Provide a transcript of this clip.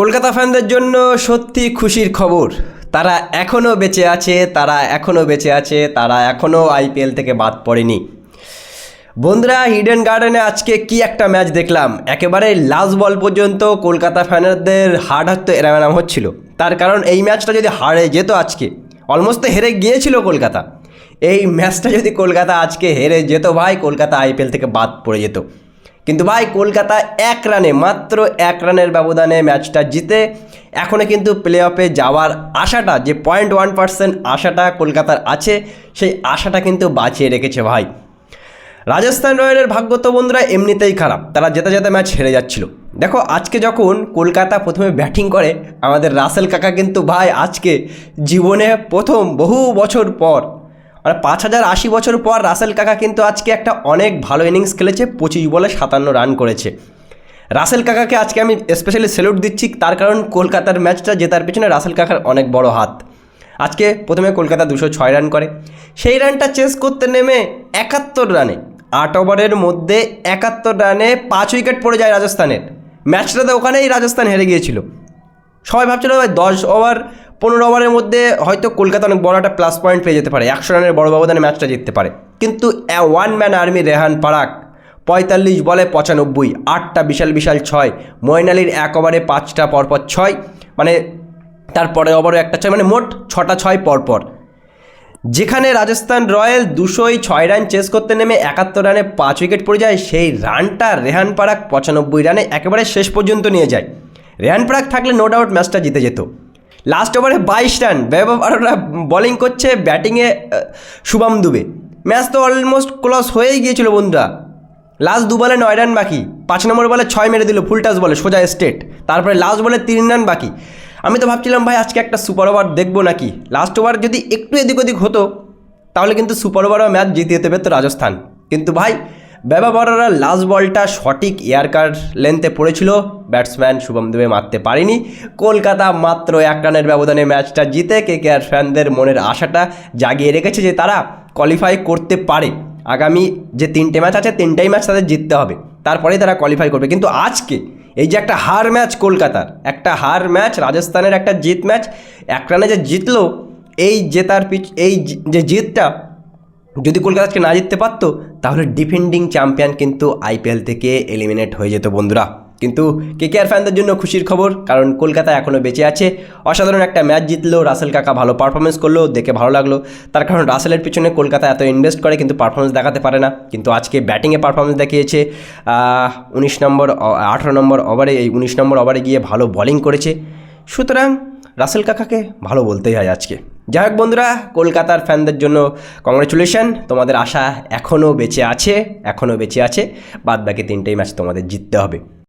কলকাতা ফ্যানদের জন্য সত্যি খুশির খবর। তারা এখনও বেঁচে আছে, তারা এখনও বেঁচে আছে, তারা এখনও আইপিএল থেকে বাদ পড়েনি। বন্ধুরা হিডেন গার্ডেনে আজকে কি একটা ম্যাচ দেখলাম? একেবারে লাস্ট বল পর্যন্ত কলকাতা ফ্যানারদের হার্ড হারতে এরাম এরাম হচ্ছিল। তার কারণ এই ম্যাচটা যদি হারে যেত আজকে অলমোস্ট তো হেরে গিয়েছিল কলকাতা। এই ম্যাচটা যদি কলকাতা আজকে হেরে যেত ভাই, কলকাতা আইপিএল থেকে বাদ পড়ে যেত। কিন্তু ভাই, কলকাতা এক রানে, মাত্র এক রানের ব্যবধানে ম্যাচটা জিতে এখনও কিন্তু প্লে অফে যাওয়ার আশাটা, যে পয়েন্ট ওয়ান পার্সেন্ট আশাটা কলকাতার আছে, সেই আশাটা কিন্তু বাঁচিয়ে রেখেছে ভাই। রাজস্থান রয়্যালের ভাগ্য তো বন্ধুরা এমনিতেই খারাপ, তারা যেতে যেতে ম্যাচ হেরে যাচ্ছিল। দেখো, আজকে যখন কলকাতা প্রথমে ব্যাটিং করে, আমাদের রাসেল কাকা কিন্তু ভাই আজকে জীবনে প্রথম বহু বছর পর মানে পাঁচ হাজার আশি বছর পর রাসেল কাকা কিন্তু আজকে একটা অনেক ভালো ইনিংস খেলেছে, পঁচিশ বলে সাতান্ন রান করেছে। রাসেল কাকাকে আজকে আমি স্পেশালি স্যালুট দিচ্ছি, তার কারণ কলকাতার ম্যাচটা জেতার পেছনে রাসেল কাকার অনেক বড় হাত। আজকে প্রথমে কলকাতা দুশো ছয় রান করে। সেই রানটা চেস করতে নেমে একাত্তর রানে, আট ওভারের মধ্যে একাত্তর রানে পাঁচ উইকেট পড়ে যায় রাজস্থানের। ম্যাচটাতে ওখানেই রাজস্থান হেরে গিয়েছিল। সবাই ভাবছিল ভাই দশ ওভার পনেরো ওভারের মধ্যে হয়তো কলকাতা অনেক বড় একটা প্লাস পয়েন্ট পেয়ে যেতে পারে। একশো রানের বড় ব্যবধানে ম্যাচটা জিততে পারে। কিন্তু one man army Riyan Parag, পঁয়তাল্লিশ বলে পঁচানব্বই, আটটা বিশাল বিশাল ছয়, মঈন আলীর এক ওভারে পাঁচটা পরপর ছয় মানে তারপরে ওভারও একটা ছয় মানে মোট ছটা ছয় পরপর। যেখানে রাজস্থান রয়্যাল দুশোই ছয় রান চেস করতে নেমে একাত্তর রানে পাঁচ উইকেট পড়ে যায়, সেই রানটা রেহান পারাক পঁচানব্বই রানে একেবারে শেষ পর্যন্ত নিয়ে যায়। রেহান পারাক থাকলে নো ডাউট ম্যাচটা জিতে যেত। লাস্ট ওভারে বাইশ রান ব্যবহাররা বোলিং করছে ব্যাটিংয়ে শুভম দুবে। ম্যাচ তো অলমোস্ট ক্লস হয়েই গিয়েছিল বন্ধুরা। লাস্ট দু বলে নয় রান বাকি। পাঁচ নম্বর বলে ছয় মেরে দিল ফুল টাচ বলে সোজা স্টেট তারপরে লাস্ট বলে তিন রান বাকি। আমি তো ভাবছিলাম, ভাই, আজকে একটা সুপার ওভার দেখব নাকি? লাস্ট ওভার যদি একটু এদিক ওদিক হতো, তাহলে কিন্তু সুপার ওভারও ম্যাচ জিতে যেতে পেতো রাজস্থান। কিন্তু ভাই বেবা বড়রা লাস্ট বলটা সঠিক এয়ার কার্ড লেন্থে পড়েছিল। ব্যাটসম্যান শুভম দেবে মারতে পারেনি। কলকাতা মাত্র এক রানের ব্যবধানে ম্যাচটা জিতে কে কে আর ফ্যানদের মনের আশাটা জাগিয়ে রেখেছে যে তারা কোয়ালিফাই করতে পারে। আগামী যে তিনটে ম্যাচ আছে, তিনটেই ম্যাচ তাদের জিততে হবে। তারপরেই তারা কোয়ালিফাই করবে। কিন্তু আজকে এই যে একটা হার ম্যাচ কলকাতার, একটা হার ম্যাচ রাজস্থানের একটা জিত ম্যাচ এক রানে যে জিতলো, এই জেতার পিছ, এই যে জিতটা যদি কলকাতা আজকে না জিততে পারতো, তাহলে ডিফেন্ডিং চ্যাম্পিয়ন কিন্তু আইপিএল থেকে এলিমিনেট হয়ে যেত বন্ধুরা। কিন্তু কেকেআর ফ্যানদের জন্য খুশির খবর, কারণ কলকাতা এখনও বেঁচে আছে। অসাধারণ একটা ম্যাচ জিতলো, রাসেল কাকা ভালো পারফরমেন্স করল, দেখে ভালো লাগল। তার কারণ রাসেলের পিছনে কলকাতা এত ইনভেস্ট করে, কিন্তু পারফরমেন্স দেখাতে পারে না। কিন্তু আজকে ব্যাটিংয়ে পারফরমেন্স দেখিয়েছে উনিশ নম্বর আঠারো নম্বর ওভারে এই উনিশ নম্বর ওভারে গিয়ে ভালো বোলিং করেছে। সুতরাং রাসেল কাকাকে ভালো বলতেই হয় আজকে। যাই হোক বন্ধুরা, কলকাতার ফ্যানদের জন্য কংগ্রেচুলেশন তোমাদের আশা এখনও বেঁচে আছে, এখনও বেঁচে আছে। বাদ বাকি তিনটেই ম্যাচ তোমাদের জিততে হবে।